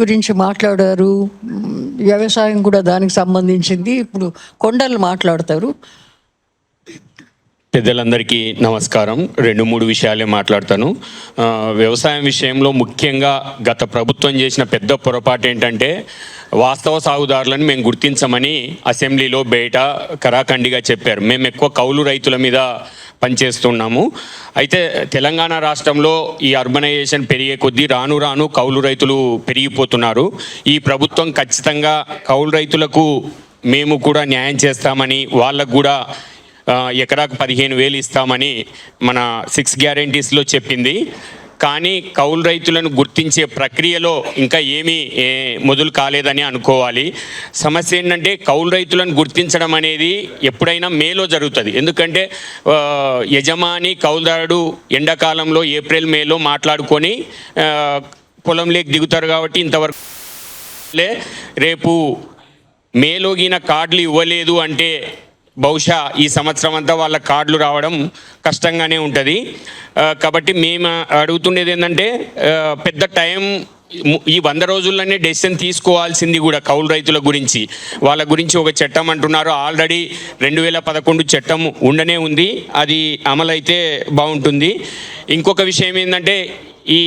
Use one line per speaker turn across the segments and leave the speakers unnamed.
గురించి మాట్లాడారు. వ్యవసాయం కూడా దానికి సంబంధించింది. ఇప్పుడు కొండలు మాట్లాడతారు.
పెద్దలందరికీ నమస్కారం. రెండు మూడు విషయాలే మాట్లాడతాను. వ్యవసాయం విషయంలో ముఖ్యంగా గత ప్రభుత్వం చేసిన పెద్ద పొరపాటు ఏంటంటే వాస్తవ సాగుదారులను మేము గుర్తించమని అసెంబ్లీలో బయట కరాఖండిగా చెప్పారు. మేము ఎక్కువ కౌలు రైతుల మీద పనిచేస్తున్నాము. అయితే తెలంగాణ రాష్ట్రంలో ఈ అర్బనైజేషన్ పెరిగే కొద్దీ రాను రాను కౌలు రైతులు పెరిగిపోతున్నారు. ఈ ప్రభుత్వం ఖచ్చితంగా కౌలు రైతులకు మేము కూడా న్యాయం చేస్తామని వాళ్ళకు కూడా ఎకరాకు పదిహేను వేలు ఇస్తామని మన సిక్స్ గ్యారంటీస్లో చెప్పింది. కానీ కౌలు రైతులను గుర్తించే ప్రక్రియలో ఇంకా ఏమీ ఏ, మొదలు కాలేదని అనుకోవాలి. సమస్య ఏంటంటే కౌలు రైతులను గుర్తించడం అనేది ఎప్పుడైనా మేలో జరుగుతుంది. ఎందుకంటే యజమాని కౌలుదారుడు ఎండాకాలంలో ఏప్రిల్ మేలో మాట్లాడుకొని పొలంలోకి దిగుతారు కాబట్టి ఇంతవరకు రేపు మేలోగిన కార్డులు ఇవ్వలేదు అంటే బహుశా ఈ సంవత్సరం అంతా వాళ్ళ కార్డులు రావడం కష్టంగానే ఉంటుంది. కాబట్టి మేము అడుగుతుండేది ఏంటంటే పెద్ద టైం ఈ వంద రోజుల్లోనే డెసిషన్ తీసుకోవాల్సింది కూడా కౌలు రైతుల గురించి. వాళ్ళ గురించి ఒక చట్టం అంటున్నారు. ఆల్రెడీ రెండు వేల పదకొండు చట్టం ఉండనే ఉంది. అది అమలైతే బాగుంటుంది. ఇంకొక విషయం ఏంటంటే ఈ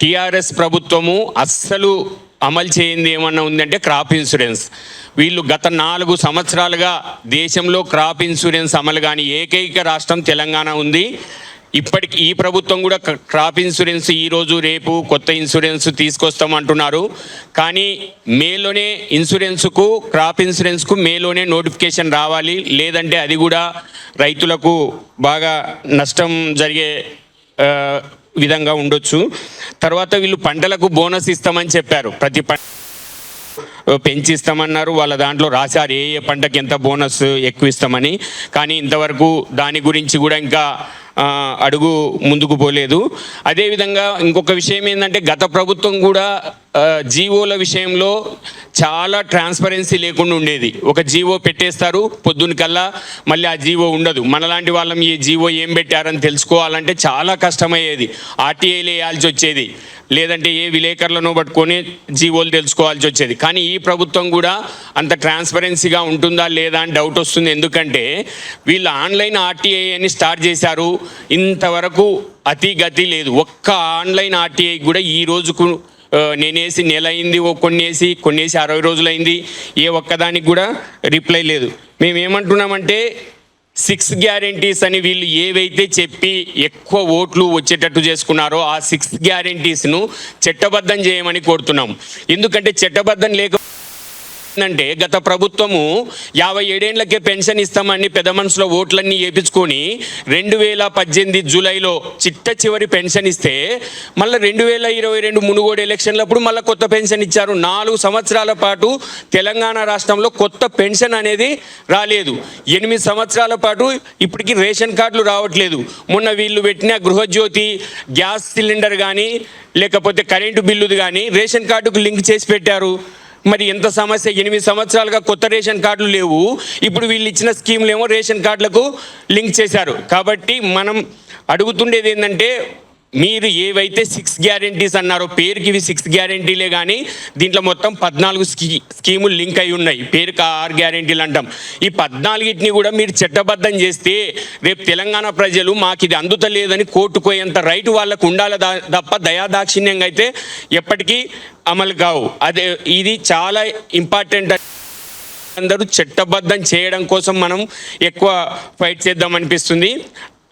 టీఆర్ఎస్ ప్రభుత్వము అస్సలు అమలు చేయింది ఏమన్నా ఉందంటే క్రాప్ ఇన్సూరెన్స్. వీళ్ళు గత నాలుగు సంవత్సరాలుగా దేశంలో క్రాప్ ఇన్సూరెన్స్ అమలు కాని ఏకైక రాష్ట్రం తెలంగాణ ఉంది. ఇప్పటికి ఈ ప్రభుత్వం కూడా క్రాప్ ఇన్సూరెన్స్ ఈరోజు రేపు కొత్త ఇన్సూరెన్స్ తీసుకొస్తాం అంటున్నారు. కానీ మేలోనే ఇన్సూరెన్స్కు క్రాప్ ఇన్సూరెన్స్కు మేలోనే నోటిఫికేషన్ రావాలి. లేదంటే అది కూడా రైతులకు బాగా నష్టం జరిగే విధంగా ఉండొచ్చు. తర్వాత వీళ్ళు పంటలకు బోనస్ ఇస్తామని చెప్పారు. ప్రతి పంట పెంచిస్తామన్నారు. వాళ్ళ దాంట్లో రాశారు ఏ ఏ పంటకి ఎంత బోనస్ ఎక్కువ ఇస్తామని. కానీ ఇంతవరకు దాని గురించి కూడా ఇంకా అడుగు ముందుకు పోలేదు. అదేవిధంగా ఇంకొక విషయం ఏంటంటే గత ప్రభుత్వం కూడా జీవోల విషయంలో చాలా ట్రాన్స్పరెన్సీ లేకుండా ఉండేది. ఒక జీవో పెట్టేస్తారు పొద్దున్న కల్లా మళ్ళీ ఆ జీవో ఉండదు. మనలాంటి వాళ్ళం ఈ జీవో ఏం పెట్టారని తెలుసుకోవాలంటే చాలా కష్టమయ్యేది. ఆర్టీఐలు వేయాల్సి వచ్చేది. లేదంటే ఏ విలేకరులను పట్టుకొని జీవోలు తెలుసుకోవాల్సి వచ్చేది. కానీ ఈ ప్రభుత్వం కూడా అంత ట్రాన్స్పరెన్సీగా ఉంటుందా లేదా అని డౌట్ వస్తుంది. ఎందుకంటే వీళ్ళు ఆన్లైన్ ఆర్టీఐ అని స్టార్ట్ చేశారు. ఇంతవరకు అతి గతి లేదు. ఒక్క ఆన్లైన్ ఆర్టీఐ కూడా ఈ రోజుకు నేనేసి నెల అయింది ఓ కొన్ని వేసి కొన్ని వేసి అరవై రోజులు అయింది ఏ ఒక్కదానికి కూడా రిప్లై లేదు. మేము ఏమంటున్నామంటే సిక్స్ గ్యారంటీస్ అని వీళ్ళు ఏవైతే చెప్పి ఎక్కువ ఓట్లు వచ్చేటట్టు చేసుకున్నారో ఆ సిక్స్ గ్యారంటీస్ను చట్టబద్ధం చేయమని కోరుతున్నాం. ఎందుకంటే చట్టబద్ధం లేక అంటే గత ప్రభుత్వము యాభై ఏడేళ్ళకే పెన్షన్ ఇస్తామని పెద్ద మనసులో ఓట్లన్నీ వేపించుకొని రెండు వేల పద్దెనిమిది జూలైలో చిట్ట చివరి పెన్షన్ ఇస్తే మళ్ళీ రెండు వేల ఇరవై రెండు మునుగోడు ఎలక్షన్లప్పుడు మళ్ళీ కొత్త పెన్షన్ ఇచ్చారు. నాలుగు సంవత్సరాల పాటు తెలంగాణ రాష్ట్రంలో కొత్త పెన్షన్ అనేది రాలేదు. ఎనిమిది సంవత్సరాల పాటు ఇప్పటికి రేషన్ కార్డులు రావట్లేదు. మొన్న వీళ్ళు పెట్టిన గృహజ్యోతి గ్యాస్ సిలిండర్ కానీ లేకపోతే కరెంటు బిల్లుది కానీ రేషన్ కార్డుకు లింక్ చేసి పెట్టారు. మరి ఎంత సమస్య? ఎనిమిది సంవత్సరాలుగా కొత్త రేషన్ కార్డులు లేవు. ఇప్పుడు వీళ్ళు ఇచ్చిన స్కీమ్లు ఏమో రేషన్ కార్డులకు లింక్ చేశారు. కాబట్టి మనం అడుగుతుండేది ఏంటంటే మీరు ఏవైతే సిక్స్ గ్యారంటీస్ అన్నారో పేరుకి ఇవి సిక్స్ గ్యారంటీలే కానీ దీంట్లో మొత్తం పద్నాలుగు స్కీ స్కీములు లింక్ అయి ఉన్నాయి. పేరుకి ఆరు గ్యారంటీలు అంటాం. ఈ పద్నాలుగిటిని కూడా మీరు చట్టబద్ధం చేస్తే రేపు తెలంగాణ ప్రజలు మాకు ఇది అందుతలేదని కోర్టుకోయేంత రైట్ వాళ్ళకు ఉండాలి తప్ప దయాదాక్షిణ్యంగా అయితే ఎప్పటికీ అమలు కావు. అదే ఇది చాలా ఇంపార్టెంట్. అందరూ చట్టబద్ధం చేయడం కోసం మనం ఎక్కువ ఫైట్ చేద్దాం అనిపిస్తుంది.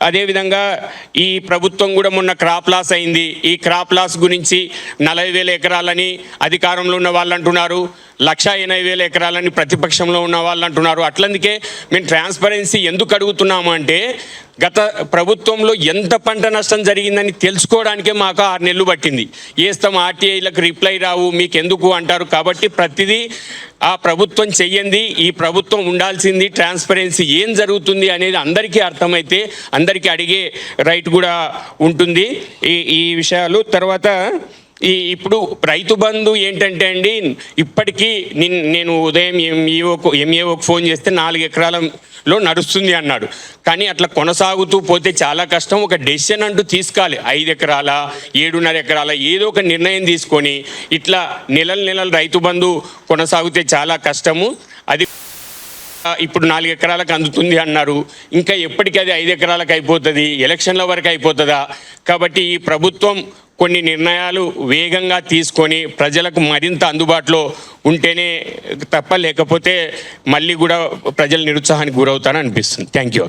అదేవిధంగా ఈ ప్రభుత్వం కూడా మొన్న క్రాప్ లాస్ అయింది. ఈ క్రాప్ లాస్ గురించి నలభై వేల ఎకరాలని అధికారంలో ఉన్న వాళ్ళు అంటున్నారు. లక్ష ఎనభై వేల ఎకరాలని ప్రతిపక్షంలో ఉన్న వాళ్ళు అంటున్నారు. అట్లందుకే మేము ట్రాన్స్పరెన్సీ ఎందుకు అడుగుతున్నాము అంటే గత ప్రభుత్వంలో ఎంత పంట నష్టం జరిగిందని తెలుసుకోవడానికే మాకు ఆరు నెలలు పట్టింది. ఏస్తాం ఆర్టీఐలకు రిప్లై రావు మీకు ఎందుకు అంటారు. కాబట్టి ప్రతిదీ ఆ ప్రభుత్వం చెయ్యండి ఈ ప్రభుత్వం ఉండాల్సింది ట్రాన్స్పరెన్సీ ఏం జరుగుతుంది అనేది అందరికీ అర్థమైతే అందరికీ అడిగే రైట్ కూడా ఉంటుంది. ఈ ఈ విషయాలు తర్వాత ఈ ఇప్పుడు రైతు బంధు ఏంటంటే అండి ఇప్పటికీ నిన్ నేను ఉదయం ఎంఈఓకు ఎంఈఓకు ఫోన్ చేస్తే నాలుగు ఎకరాలలో నడుస్తుంది అన్నాడు. కానీ అట్లా కొనసాగుతూ పోతే చాలా కష్టం. ఒక డెసిషన్ అంటూ తీసుకోవాలి. ఐదు ఎకరాల ఏడున్నర ఎకరాల ఏదో ఒక నిర్ణయం తీసుకొని ఇట్లా నెలలు నెలలు రైతు బంధు కొనసాగితే చాలా కష్టము. అది ఇప్పుడు నాలుగు ఎకరాలకు అందుతుంది అన్నారు. ఇంకా ఎప్పటికీ అది ఐదు ఎకరాలకు అయిపోతుంది ఎలక్షన్ల వరకు అయిపోతుందా? కాబట్టి ఈ ప్రభుత్వం కొన్ని నిర్ణయాలు వేగంగా తీసుకొని ప్రజలకు మరింత అందుబాటులో ఉంటేనే తప్ప లేకపోతే మళ్ళీ కూడా ప్రజలు నిరుత్సాహానికి గురవుతారని అనిపిస్తుంది. Thank you